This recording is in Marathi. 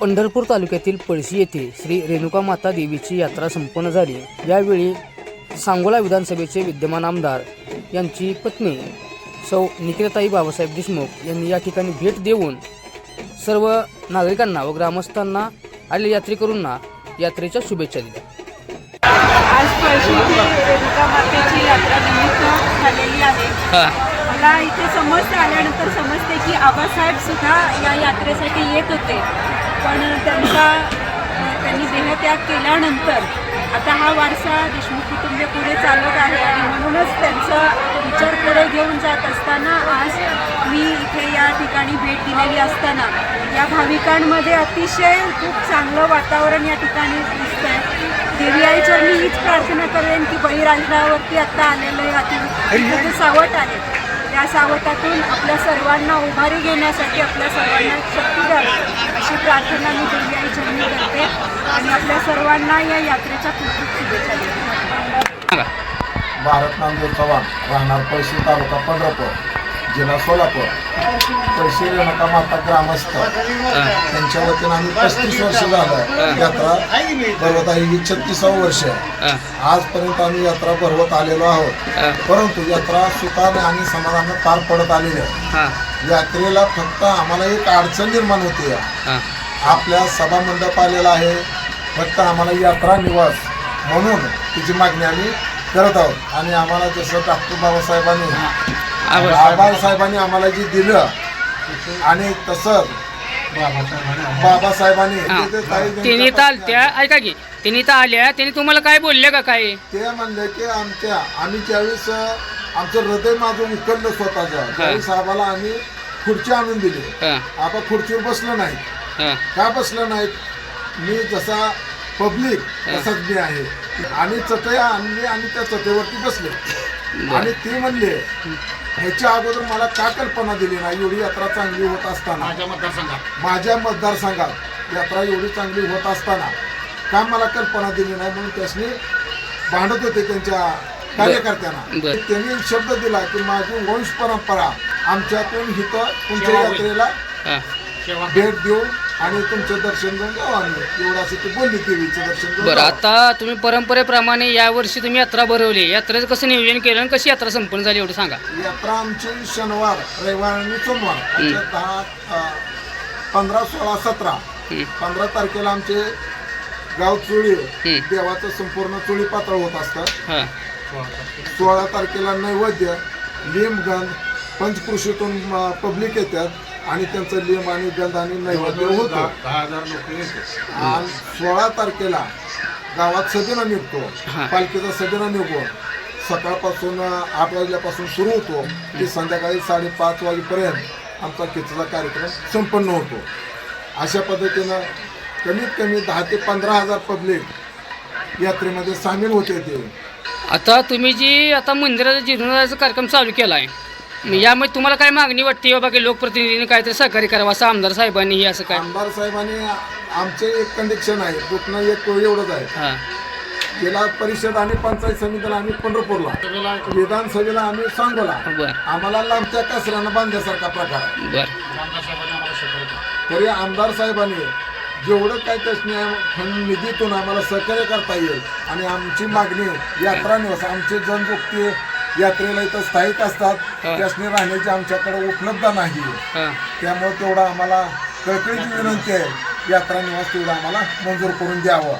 पंढरपूर तालुक्यातील पळशी येथे श्री रेणुका माता देवीची यात्रा संपन्न झाली. यावेळी सांगोला विधानसभेचे विद्यमान आमदार यांची पत्नी सौ निकिताताई बाबासाहेब देशमुख यांनी या ठिकाणी भेट देऊन सर्व नागरिकांना व ग्रामस्थांना आलेल्या यात्रेकरूंना यात्रेच्या शुभेच्छा दिल्या. आज पळशी येथे रेणुका मातेची यात्रा निमित्त झालेली आहे. मला इथे समजते आल्यानंतर समजते की आबासाहेब सुद्धा या यात्रेसाठी येत होते. पण त्यांचा त्यांनी देहत्याग केल्यानंतर आता हा वारसा देशमुख कुटुंबीय पुढे चालत आहे आणि म्हणूनच त्यांचा विचार पुढे घेऊन जात असताना आज मी इथे या ठिकाणी भेट दिलेली असताना या भाविकांमध्ये अतिशय खूप चांगलं वातावरण या ठिकाणी दिसतंय. देवी आईच्या मी हीच प्रार्थना करेन की बळीराजावरती आत्ता आलेलं आहे अति सावट आहे. त्या सावटातून आपल्या सर्वांना उभारी घेण्यासाठी आपल्या सर्वांना शक्ती द्यावी अशी प्रार्थना मी देवी आईच्या मी करते. आणि आपल्या सर्वांना या यात्रेच्या खूप खूप शुभेच्छा देते. भारत नामदेव चव्हाण राहणार पळशी तालुका पंढरपूर. जिल्हा सोलापूर पळशी रेणुका माता ग्रामस्थ. त्यांच्या वतीनं आम्ही पस्तीस वर्ष झालं यात्रा भरवत आहे ही छत्तीसावं वर्ष आहे. आजपर्यंत आम्ही यात्रा भरवत आलेलो आहोत. परंतु यात्रा सुखाने आणि समाधानानं पार पडत आलेली आहे. यात्रेला फक्त आम्हाला एक अडचण निर्माण होते. आपल्या सभा मंडप आलेला आहे. फक्त आम्हाला यात्रा निवास म्हणून तिची मागणी आम्ही करत आहोत. आणि आम्हाला जसं डॉक्टर बाबासाहेबांनी बाबासाहेबांनी आम्हाला जे दिलं आणि तसं बाबासाहेबांनी ते- काही तर आलत्या. ऐका की तिने तर आल्या. तिने तुम्हाला काय बोलले का काय? ते म्हणले की आमच्या आम्ही ज्यावेळेस अं, आमचं हृदय माझं उकललं स्वतःचं साहेबाला आम्ही खुर्ची आणून दिली. आपण खुर्चीवर बसलो नाही. का बसलं नाहीत मी जसा पब्लिक तसाच मी आहे. आणि चटई आणली आणि त्या चटईवरती बसले. आणि ती म्हणले ह्याच्या अगोदर मला का कल्पना दिली नाही एवढी यात्रा चांगली होत असताना. माझ्या मतदारसंघात. माझ्या मतदारसंघात यात्रा एवढी चांगली होत असताना का मला कल्पना दिली नाही म्हणून त्यासनी भांडत होते त्यांच्या कार्यकर्त्यांना. बर. त्यांनी शब्द दिला की माझी वंश परंपरा आमच्यातून हिथं तुमच्या यात्रेला भेट देऊ आणि तुमचं दर्शन घेऊन जाऊ आम्ही. एवढं असं ती बोलली देवीचं दर्शन घेऊन बरं जाऊ. आता तुम्ही परंपरेप्रमाणे यावर्षी तुम्ही यात्रा भरवली. यात्रेचं कसं नियोजन केलं आणि कशी यात्रा संपन्न झाली एवढं सांगा. यात्रा आमची शनिवार रविवार आणि सोमवार. अशा दहा अं, पंधरा सोळा सतरा. हं. पंधरा तारखेला आमचे गाव चुळी हं. देवाचं संपूर्ण चुळी पातळ होत असतं. हां. सोळा तारखेला नैवेद्य लिंबगंध पंचकृषीतून पब्लिक येतात आणि त्यांचं लिंब आणि गंध आणि नैवेद्य होतो. आणि सोळा तारखेला गावात सदिना निघतो. पालखीचा सदिना निघून सकाळपासून आठ वाजल्यापासून सुरू होतो. ते संध्याकाळी साडेपाच वाजेपर्यंत आमचा खिचचा कार्यक्रम संपन्न होतो. अशा पद्धतीनं कमीत कमी दहा ते पंधरा हजार पब्लिक यात्रेमध्ये सामील होते ते. आता तुम्ही जी आता मंदिराचा जीर्णोद्धाराचा कार्यक्रम चालू केला आहे यामध्ये तुम्हाला काय मागणी वाटते? बाबा की लोकप्रतिनिधीने काहीतरी सहकार्य करावं असं आमदार साहेबांनी हे असं काय? आमदार साहेबांनी आमचे एक कंडिक्शन आहे. दुखणं एक एवढंच आहे. हां. जिल्हा परिषद आणि पंचायत समितीला आम्ही पंढरपूरला विधानसभेला आम्ही सांगोला. बरं. आम्हाला लांबच्या कचऱ्यानं बांधल्यासारखा प्रकार आहे. बरं. तरी आमदार साहेबांनी जेवढं काय त्यासनी निधीतून आम्हाला सहकार्य करता येईल आणि आमची मागणी यात्रा निवास आमचे जनमुक्ती यात्रेला इथं स्थायिक असतात. त्यासनी राहण्याची आमच्याकडे उपलब्ध नाही. हां. त्यामुळे तेवढा आम्हाला कळकळीची विनंती आहे. यात्रा निवास तेवढा आम्हाला मंजूर करून द्यावं.